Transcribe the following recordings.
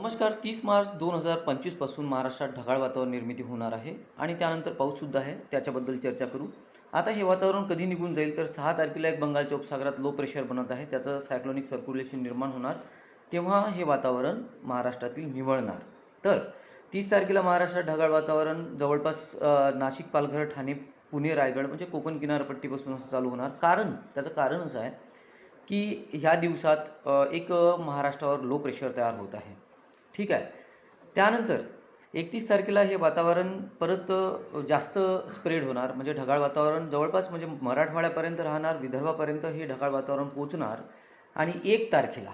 नमस्कार तीस मार्च दोन हजार पंचवीसपासून महाराष्ट्रात ढगाळ वातावरण निर्मिती होणार आहे आणि त्यानंतर पाऊससुद्धा आहे त्याच्याबद्दल चर्चा करू. आता हे वातावरण कधी निघून जाईल तर सहा तारखेला एक बंगालच्या उपसागरात लो प्रेशर बनत आहे त्याचं सायक्लोनिक सर्क्युलेशन निर्माण होणार तेव्हा हे वातावरण महाराष्ट्रातील निवळणार. तर तीस तारखेला महाराष्ट्रात ढगाळ वातावरण जवळपास नाशिक पालघर ठाणे पुणे रायगड म्हणजे कोकण किनारपट्टीपासून असं चालू होणार. कारण त्याचं कारण असं आहे की ह्या दिवसात एक महाराष्ट्रावर लो प्रेशर तयार होत आहे. ठीक आहे. त्यानंतर एकतीस तारखेला हे वातावरण परत जास्त स्प्रेड होणार. म्हणजे ढगाळ वातावरण जवळपास म्हणजे मराठवाड्यापर्यंत राहणार विदर्भापर्यंत हे ढगाळ वातावरण पोचणार आणि एक तारखेला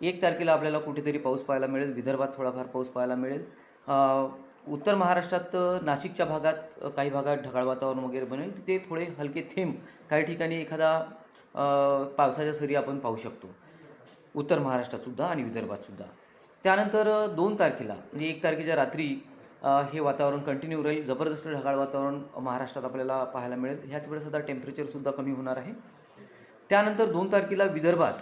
एक तारखेला आपल्याला कुठेतरी पाऊस पाहायला मिळेल. विदर्भात थोडाफार पाऊस पाहायला मिळेल. उत्तर महाराष्ट्रात नाशिकच्या भागात काही भागात ढगाळ वातावरण वगैरे बनेल. तिथे थोडे हलके थेंब काही ठिकाणी एखादा पावसाच्या सरी आपण पाहू शकतो. उत्तर महाराष्ट्रातसुद्धा आणि विदर्भातसुद्धा त्यानंतर दोन तारखेला म्हणजे एक तारखेच्या रात्री हे वातावरण कंटिन्यू राहील. जबरदस्त ढगाळ वातावरण महाराष्ट्रात आपल्याला पाहायला मिळेल. ह्याच वेळेस आता टेम्परेचरसुद्धा कमी होणार आहे. त्यानंतर दोन तारखेला विदर्भात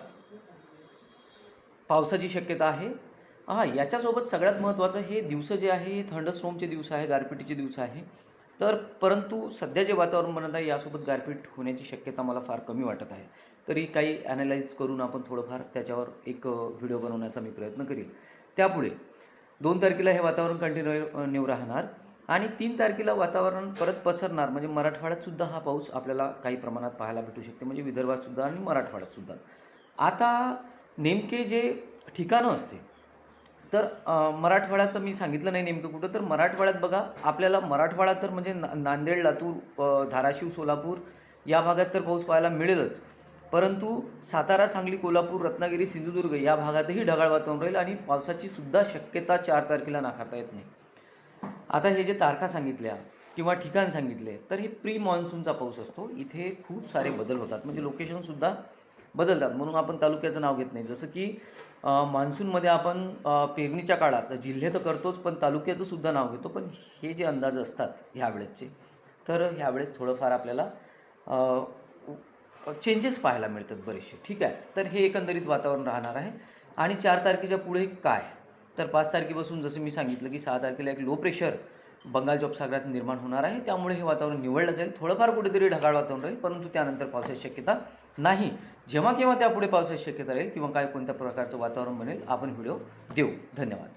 पावसाची शक्यता आहे. हां याच्यासोबत सगळ्यात महत्त्वाचं हे दिवस जे आहे हे थंडस्ट्रोमचे दिवस आहे गारपिटीचे दिवस आहे. तर परंतु सध्या जे वातावरण बनत आहे यासोबत गारपीट होण्याची शक्यता मला फार कमी वाटत आहे. तरी काही ॲनालाइज करून आपण थोडंफार त्याच्यावर एक व्हिडिओ बनवण्याचा मी प्रयत्न करीन. त्यापुढे दोन तारखेला हे वातावरण कंटिन्यू राहणार आणि तीन तारखेला वातावरण परत पसरणार म्हणजे मराठवाड्यातसुद्धा हा पाऊस आपल्याला काही प्रमाणात पाहायला भेटू शकते म्हणजे विदर्भातसुद्धा आणि मराठवाड्यातसुद्धा आता नेमके जे ठिकाणं असते तर मराठवाड्याचं मी सांगितलं नाही नेमकं कुठं तर मराठवाड्यात बघा आपल्याला मराठवाडा तर म्हणजे ना नांदेड लातूर धाराशिव सोलापूर या भागात तर पाऊस पाहायला मिळेलच. परंतु सातारा सांगली कोल्हापूर रत्नागिरी सिंधुदुर्ग या भागातही ढगाळ वातावरण राहील आणि पावसाची सुद्धा शक्यता चार तारखेला नाकारता येत नाही. आता हे जे तारखा सांगितल्या किंवा ठिकाण सांगितले तर हे प्री मान्सूनचा पाऊस असतो. इथे खूप सारे बदल होतात. म्हणजे लोकेशनसुद्धा बदलतात. म्हणून आपण तालुक्याचं नाव घेत नाही. जसं की मान्सूनमध्ये आपण पेरणीच्या काळात जिल्हे तर करतोच पण तालुक्याचं सुद्धा नाव घेतो. पण हे जे अंदाज असतात ह्यावेळेसचे तर ह्यावेळेस थोडंफार आपल्याला चेंजेस पाहायला मिळतात बरेचसे. ठीक आहे? तर हे एकंदरीत वातावरण राहणार आहे. आणि चार तारखेच्या पुढे काय? तर पाच तारखेपासून जसं मी सांगितलं की सहा तारखेला एक लो प्रेशर बंगाल जॉब सागरात निर्माण होणार आहे. त्यामुळे हे वातावरण निवडलं जाईल. थोडंफार कुठेतरी ढगाळ वातावरण राहील परंतु त्यानंतर पावसाची शक्यता नाही. जेव्हा केव्हा त्यापुढे पावसाची शक्यता राहील किंवा काय कोणत्या प्रकारचं वातावरण बनेल आपण व्हिडिओ देऊ. धन्यवाद.